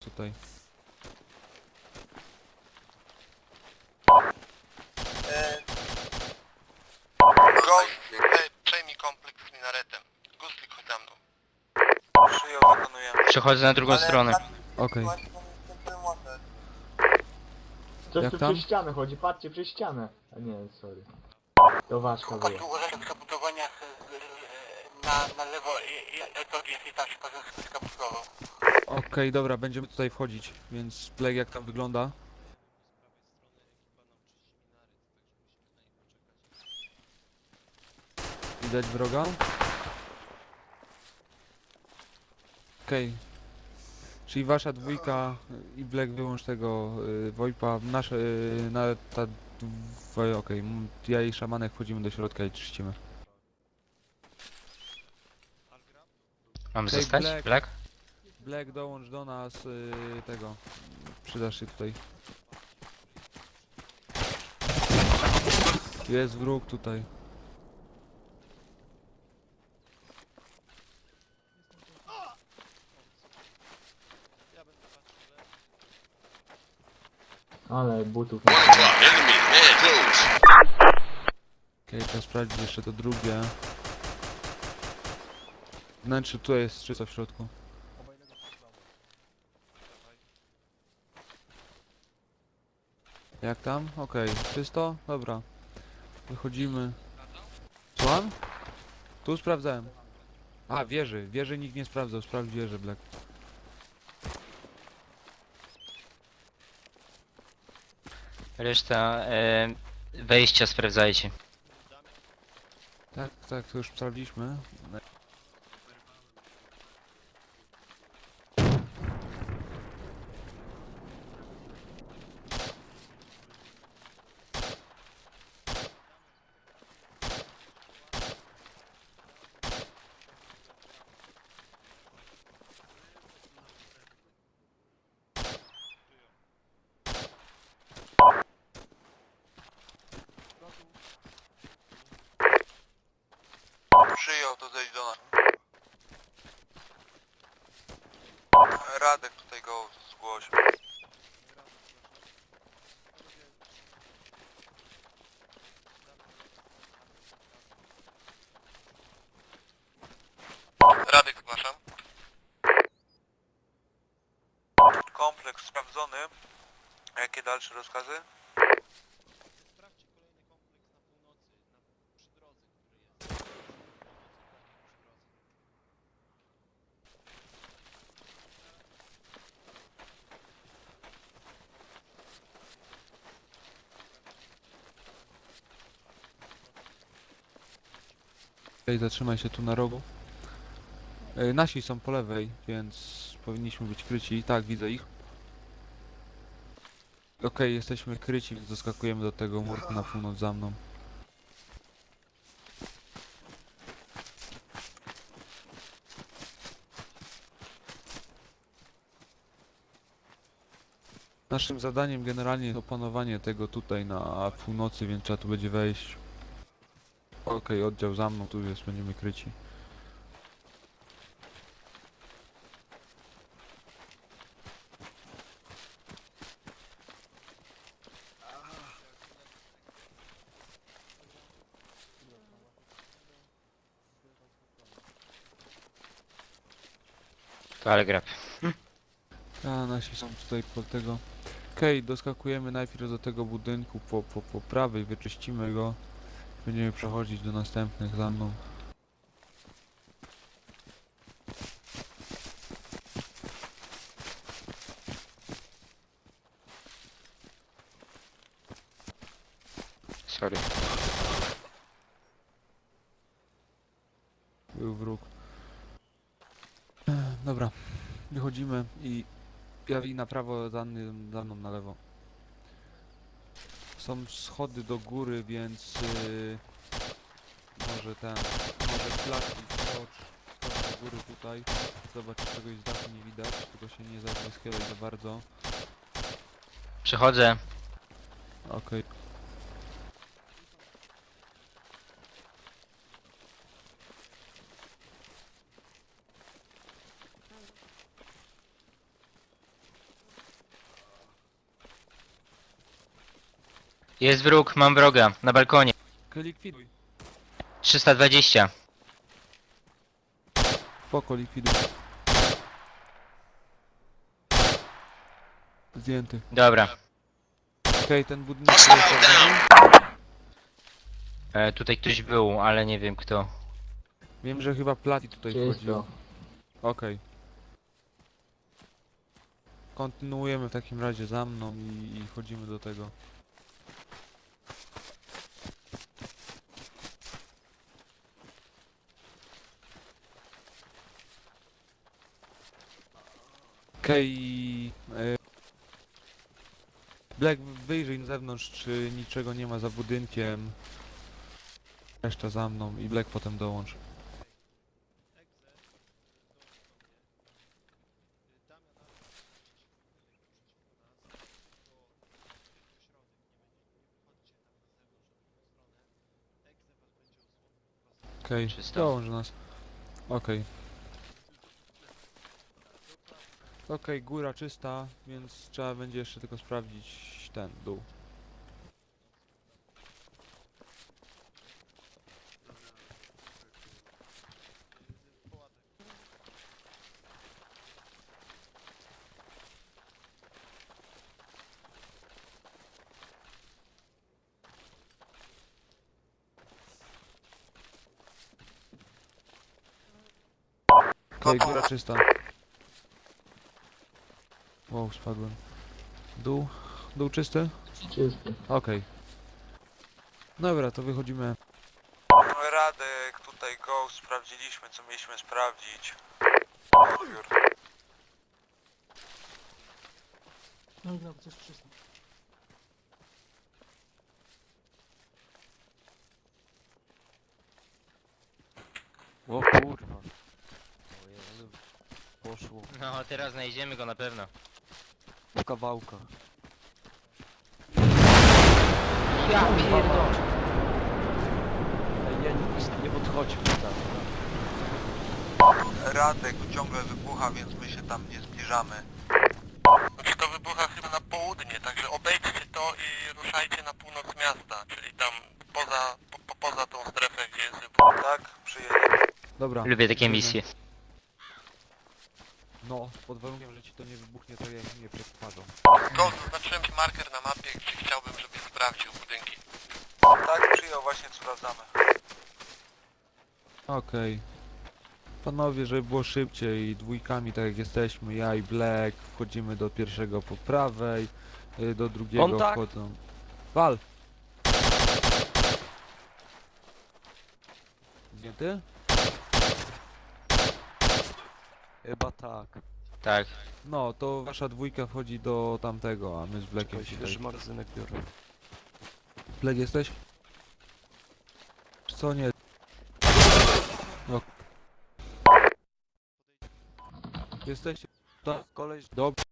tutaj. Ghost, e, przejmij kompleks z minaretem. Guslik, chodź za mną. Wykonujemy. Przechodzę na drugą stronę. Okej. Coś Jak tu tam? przez ścianę chodzi, patrzcie przez ścianę. A nie, sorry. To ważka była. uważajcie przy zabudowaniach e, na, na lewo i, i to jest i tam się skutkę budową. Okej, dobra, będziemy tutaj wchodzić, więc Blake jak tam wygląda? Widać wroga? Okej. Czyli wasza dwójka i Black wyłącz tego y, Wojpa, nasze, y, na ta dwoje, okej, m- ja i szamanek wchodzimy do środka i czyścimy. Mam Okej, zostać? Black. Black? Black dołącz do nas y, tego, przydasz się tutaj. Jest wróg tutaj. Ale butów nie close. Okej, trzeba sprawdzić jeszcze to drugie. Wnętrze tutaj jest czysto w środku. Jak tam? Okej, czysto? Dobra. Wychodzimy. Słucham? Tu sprawdzałem. A, wieży. Wieży nikt nie sprawdzał. Sprawdź wieżę, Black. Reszta e, wejścia sprawdzajcie. Tak, tak, to już sprawdziliśmy. Przyjął, to zejdź do nas. Radek tutaj go zgłosił. Radek zgłaszam. Kompleks sprawdzony. Jakie dalsze rozkazy? Okej, zatrzymaj się tu na rogu. E, nasi są po lewej, więc powinniśmy być kryci. Tak, widzę ich. Okej, jesteśmy kryci, więc doskakujemy do tego murku na północ za mną. Naszym zadaniem generalnie jest opanowanie tego tutaj na północy, więc trzeba tu będzie wejść. Okej, oddział za mną, tu jest, będziemy kryci. To ale grab. A, nasi są tutaj po tego. Okej, doskakujemy najpierw do tego budynku po, po, po prawej, wyczyścimy go. Będziemy przechodzić do następnych za mną. Sorry. Był wróg. Dobra, wychodzimy i jawi na prawo, za mną na lewo. Są schody do góry, więc yy, może ten, może klatki skocz, skocz do góry tutaj. Zobacz, czy czegoś z dachu nie widać, tylko się nie zaschylaj za bardzo. Przechodzę. Okej. Jest wróg, mam wroga. Na balkonie. Likwiduj. 320. Spoko, likwiduj. Zdjęty. Dobra. Okej, ten budynek jest. E, tutaj ktoś był, ale nie wiem kto. Wiem, że chyba Plati tutaj Gdzie jest wchodził. to? Okej. Kontynuujemy w takim razie za mną i, i chodzimy do tego. Okej. e, Black, wyjrzyj na zewnątrz, czy niczego nie ma za budynkiem. Reszta za mną i Black potem dołącz. Okej, Czysto. dołącz do nas. Okej. Okej, góra czysta, więc trzeba będzie jeszcze tylko sprawdzić ten dół. Okej, góra czysta. Wow, spadłem. Dół, dół czysty? Czysty. Okej. Dobra, to wychodzimy. Radek, tutaj Go, sprawdziliśmy co mieliśmy sprawdzić. Odbiór. No i nawet jest czysto. O kurwa. Ojej, ale poszło No, teraz znajdziemy go na pewno. W kawałkach. Ja pierdolę. Ej, nie, nie, nie podchodźmy tam. Radek ciągle wybucha, więc my się tam nie zbliżamy. Znaczy to wybucha chyba na południe, także obejdźcie to i ruszajcie na północ miasta, czyli tam poza, po, po, poza tą strefę, gdzie jest wybuch. Tak, przyjedzie. Dobra. Lubię takie misje. No, pod warunkiem, że ci to nie wybuchnie tak jak mnie przed twarzą. Go, zaznaczyłem ci marker na mapie, gdzie chciałbym, żebyś sprawdził budynki. Tak, przyjął, właśnie sprawdzamy. Okej. Panowie, żeby było szybciej, dwójkami tak jak jesteśmy, ja i Black, wchodzimy do pierwszego po prawej, y, do drugiego Kontakt! wchodzą... Wal! Zdjęty? Chyba tak. Tak. No, to wasza dwójka wchodzi do tamtego, a my z Blackiem Czekaj, tutaj. świeży magazynek biorę. Black jesteś? Czy co nie? No. Jesteście? Tak, Koleś dobrze.